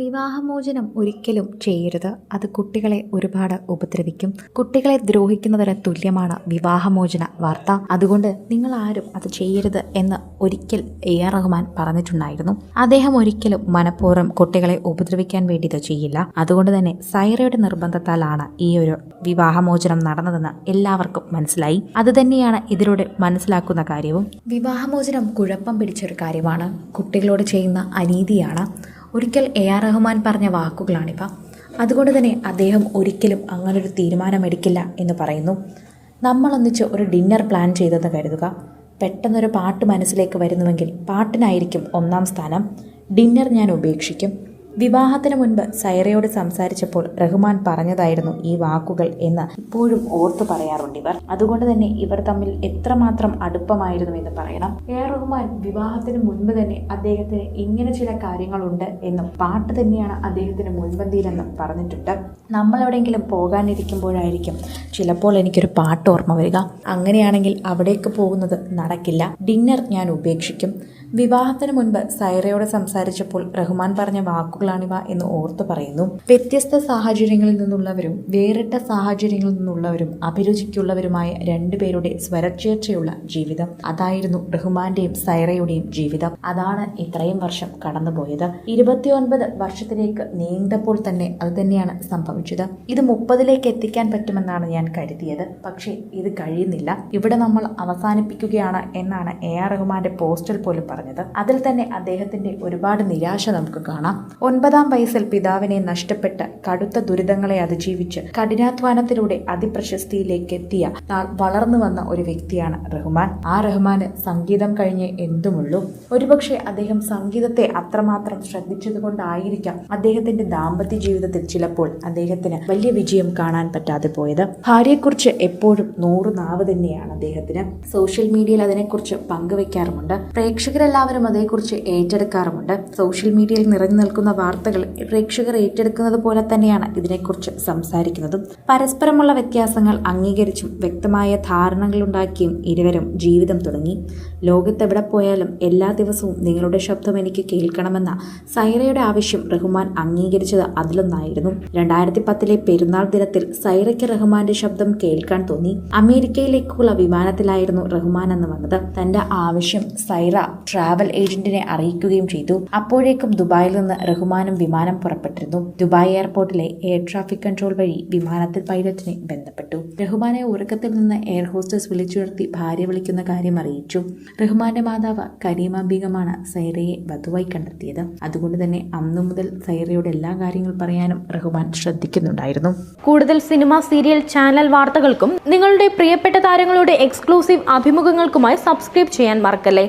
വിവാഹമോചനം ഒരിക്കലും ചെയ്യരുത്. അത് കുട്ടികളെ ഒരുപാട് ഉപദ്രവിക്കും. കുട്ടികളെ ദ്രോഹിക്കുന്നതിന് തുല്യമാണ് വിവാഹമോചന വാർത്ത. അതുകൊണ്ട് നിങ്ങൾ ആരും അത് ചെയ്യരുത് എന്ന് ഒരിക്കൽ എ ആർ റഹ്മാൻ പറഞ്ഞിട്ടുണ്ടായിരുന്നു. അദ്ദേഹം ഒരിക്കലും മനഃപൂർവം കുട്ടികളെ ഉപദ്രവിക്കാൻ വേണ്ടി ഇത് ചെയ്യില്ല. അതുകൊണ്ട് തന്നെ സൈറയുടെ നിർബന്ധത്താലാണ് ഈ ഒരു വിവാഹമോചനം നടന്നതെന്ന് എല്ലാവർക്കും മനസ്സിലായി. അതുതന്നെയാണ് ഇതിലൂടെ മനസ്സിലാക്കുന്ന കാര്യവും. വിവാഹമോചനം കുഴപ്പം പിടിച്ചൊരു കാര്യമാണ്. കുട്ടികളോട് ചെയ്യുന്ന അനീതിയാണ്. ഒരിക്കൽ എ ആർ റഹ്മാൻ പറഞ്ഞ വാക്കുകളാണിവ. അതുകൊണ്ട് തന്നെ അദ്ദേഹം ഒരിക്കലും അങ്ങനൊരു തീരുമാനമെടുക്കില്ല എന്ന് പറയുന്നു. നമ്മളൊന്നിച്ച് ഒരു ഡിന്നർ പ്ലാൻ ചെയ്തെന്ന് കരുതുക. പെട്ടെന്നൊരു പാട്ട് മനസ്സിലേക്ക് വരുന്നുവെങ്കിൽ പാട്ടിനായിരിക്കും ഒന്നാം സ്ഥാനം. ഡിന്നർ ഞാൻ ഉപേക്ഷിക്കും. വിവാഹത്തിന് മുൻപ് സൈറയോട് സംസാരിച്ചപ്പോൾ റഹ്മാൻ പറഞ്ഞതായിരുന്നു ഈ വാക്കുകൾ എന്ന് ഇപ്പോഴും ഓർത്തു പറയാറുണ്ട് ഇവർ. അതുകൊണ്ട് തന്നെ ഇവർ തമ്മിൽ എത്രമാത്രം അടുപ്പമായിരുന്നു എന്ന് പറയണം. എ റഹ്മാൻ വിവാഹത്തിന് മുൻപ് തന്നെ അദ്ദേഹത്തിന് ഇങ്ങനെ ചില കാര്യങ്ങളുണ്ട് എന്നും പാട്ട് തന്നെയാണ് അദ്ദേഹത്തിന് മുൻപന്തിയിലെന്നും പറഞ്ഞിട്ടുണ്ട്. നമ്മൾ എവിടെയെങ്കിലും പോകാനിരിക്കുമ്പോഴായിരിക്കും ചിലപ്പോൾ എനിക്കൊരു പാട്ട് ഓർമ്മ വരിക. അങ്ങനെയാണെങ്കിൽ അവിടേക്ക് പോകുന്നത് നടക്കില്ല. ഡിന്നർ ഞാൻ ഉപേക്ഷിക്കും. വിവാഹത്തിന് മുൻപ് സൈറയോട് സംസാരിച്ചപ്പോൾ റഹ്മാൻ പറഞ്ഞ വാക്കുകളാണിവ എന്ന് ഓർത്തു പറയുന്നു. വ്യത്യസ്ത സാഹചര്യങ്ങളിൽ നിന്നുള്ളവരും വേറിട്ട സാഹചര്യങ്ങളിൽ നിന്നുള്ളവരും അഭിരുചിക്കുള്ളവരുമായ രണ്ടുപേരുടെ സ്വരച്ചേർച്ചയുള്ള ജീവിതം. അതായിരുന്നു റഹ്മാന്റെയും സൈറയുടെയും ജീവിതം. അതാണ് ഇത്രയും വർഷം കടന്നുപോയത്. ഇരുപത്തിയൊൻപത് വർഷത്തിലേക്ക് നീണ്ടപ്പോൾ തന്നെ അത് തന്നെയാണ് സംഭവിച്ചത്. ഇത് മുപ്പതിലേക്ക് എത്തിക്കാൻ പറ്റുമെന്നാണ് ഞാൻ കരുതിയത്. പക്ഷേ ഇത് കഴിയുന്നില്ല. ഇവിടെ നമ്മൾ അവസാനിപ്പിക്കുകയാണ് എന്നാണ് എ ആർ റഹ്മാന്റെ പോസ്റ്റൽ പോലും പറഞ്ഞത്. അതിൽ തന്നെ അദ്ദേഹത്തിന്റെ ഒരുപാട് നിരാശ നമുക്ക് കാണാം. ഒൻപതാം വയസ്സിൽ പിതാവിനെ നഷ്ടപ്പെട്ട കടുത്ത ദുരിതങ്ങളെ അതിജീവിച്ച് കഠിനാധ്വാനത്തിലൂടെ അതിപ്രശസ്തിയിലേക്ക് എത്തിയ വളർന്നു വന്ന ഒരു വ്യക്തിയാണ് റഹ്മാൻ. ആ റഹ്മാന് സംഗീതം കഴിഞ്ഞ് എന്തുമുള്ളൂ. ഒരുപക്ഷെ അദ്ദേഹം സംഗീതത്തെ അത്രമാത്രം ശ്രദ്ധിച്ചതുകൊണ്ടായിരിക്കാം അദ്ദേഹത്തിന്റെ ദാമ്പത്യ ജീവിതത്തിൽ ചിലപ്പോൾ അദ്ദേഹത്തിന് വലിയ വിജയം കാണാൻ പറ്റാതെ പോയത്. ഭാര്യയെക്കുറിച്ച് എപ്പോഴും നൂറ് നാവ് തന്നെയാണ് അദ്ദേഹത്തിന്. സോഷ്യൽ മീഡിയയിൽ അതിനെക്കുറിച്ച് പങ്കുവെക്കാറുമുണ്ട്. പ്രേക്ഷകരെല്ലാവരും അതേക്കുറിച്ച് ഏറ്റെടുക്കാറുമുണ്ട്. സോഷ്യൽ മീഡിയയിൽ നിറഞ്ഞു നിൽക്കുന്ന വാർത്തകൾ പ്രേക്ഷകർ ഏറ്റെടുക്കുന്നത് പോലെ തന്നെയാണ് ഇതിനെക്കുറിച്ച് സംസാരിക്കുന്നതും. പരസ്പരമുള്ള വ്യത്യാസങ്ങൾ അംഗീകരിച്ചും വ്യക്തമായ ധാരണകളുണ്ടാക്കിയും ഇരുവരും ജീവിതം തുടങ്ങി. ലോകത്തെവിടെ പോയാലും എല്ലാ ദിവസവും നിങ്ങളുടെ ശബ്ദം എനിക്ക് കേൾക്കണമെന്ന സൈറയുടെ ആവശ്യം റഹ്മാൻ അംഗീകരിച്ചത് അതിലൊന്നായിരുന്നു. രണ്ടായിരത്തി പത്തിലെ പെരുന്നാൾ ദിനത്തിൽ സൈറയ്ക്ക് റഹ്മാന്റെ ശബ്ദം കേൾക്കാൻ തോന്നി. അമേരിക്കയിലേക്കുള്ള വിമാനത്തിലായിരുന്നു റഹ്മാൻ എന്ന് വന്നത്. തന്റെ ആവശ്യം സൈറ ട്രാവൽ ഏജന്റിനെ അറിയിക്കുകയും ചെയ്തു. അപ്പോഴേക്കും ദുബായിൽ നിന്ന് റഹ്മാനും വിമാനം പുറപ്പെട്ടിരുന്നു. ദുബായ് എയർപോർട്ടിലെ എയർ ട്രാഫിക് കൺട്രോൾ വഴി വിമാനത്തിൽ പൈലറ്റിനെ ബന്ധപ്പെട്ടു. റഹ്മാനെ ഉറക്കത്തിൽ നിന്ന് എയർ ഹോസ്റ്റസ് വിളിച്ചുണർത്തി ഭാര്യ വിളിക്കുന്ന കാര്യം അറിയിച്ചു. റഹ്മാന്റെ മാതാവ് കരീമ ബീഗമാണ് സൈറയെ വധുവായി കണ്ടെത്തിയത്. അതുകൊണ്ട് തന്നെ അന്നു മുതൽ സൈറയുടെ എല്ലാ കാര്യങ്ങൾ പറയാനും റഹ്മാൻ ശ്രദ്ധിക്കുന്നുണ്ടായിരുന്നു. കൂടുതൽ സിനിമ സീരിയൽ ചാനൽ വാർത്തകൾക്കും നിങ്ങളുടെ പ്രിയപ്പെട്ട താരങ്ങളുടെ എക്സ്ക്ലൂസീവ് അഭിമുഖങ്ങൾക്കുമായി സബ്സ്ക്രൈബ് ചെയ്യാൻ മറക്കല്ലേ?